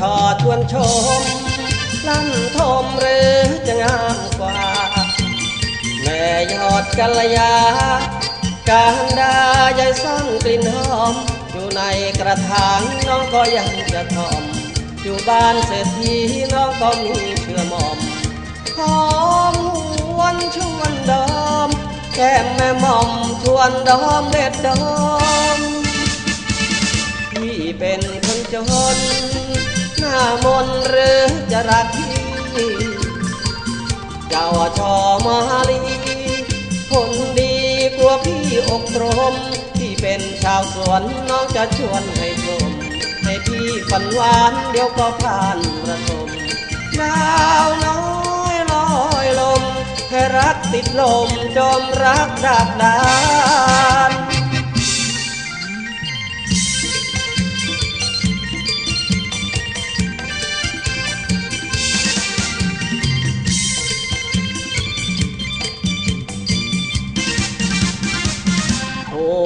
ชอชวนชมลั่นทมหรือจะงามกว่า แม่ยอดกัลยา การดายายซ่อนกลิ่นหอม อยู่ในกระถางน้องก็ยังจะทอม อยู่บ้านเศรษฐีน้องก็มีเชื่อหมอมหอมหวนชวนดอม แก้มแม่ม่อมชวนดอมเด็ดดอม พี่เป็นคนจนหนามนหรือจะรักพี่เจ้าชอมาลีผลดีกลัวพี่อกตรมพี่เป็นชาวสวนน้องจะชวนให้ชม ให้พี่ฝันหวานเดี๋ยวก็ผ่านประสมดาวน้อยลอยลมให้รักติดลมจอมรักดักดา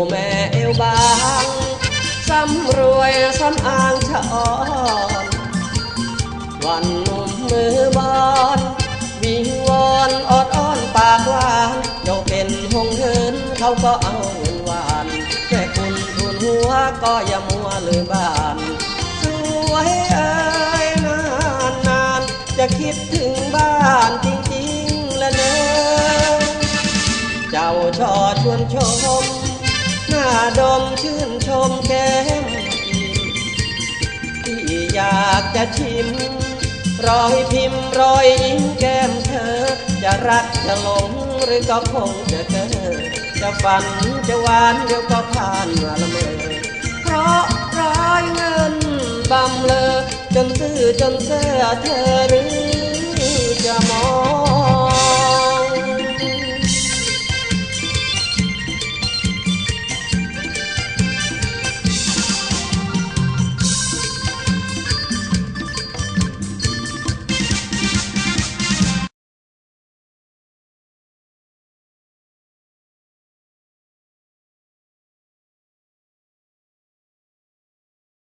แม่เอวบางสำรวยสำอางชะอ่อนวันหนุ่มมือบอนวิงวอนอดอ้อนปากหวานเจ้าเป็นหงเหินเขาก็เอาเงินหวานแค่คุณทุนหัวก็อย่ามัวเลืมบ้านสวยเอ้ยนานนานๆจะคิดถึงบ้านจริงๆและเนอเจ้าชอชวนชม หน้าดมชื่นชมแก้มที่อยากจะชิม รอยพิมพ์รอยยิ้มแก้มเธอ จะรักจะหลงหรือก็คงจะเจอจะฝันจะหวานเดี๋ยวก็ผ่านมาละเมอเพราะร้ายเงินบำเลอจนซื้อจนเสื้อเธอหรือจะมอง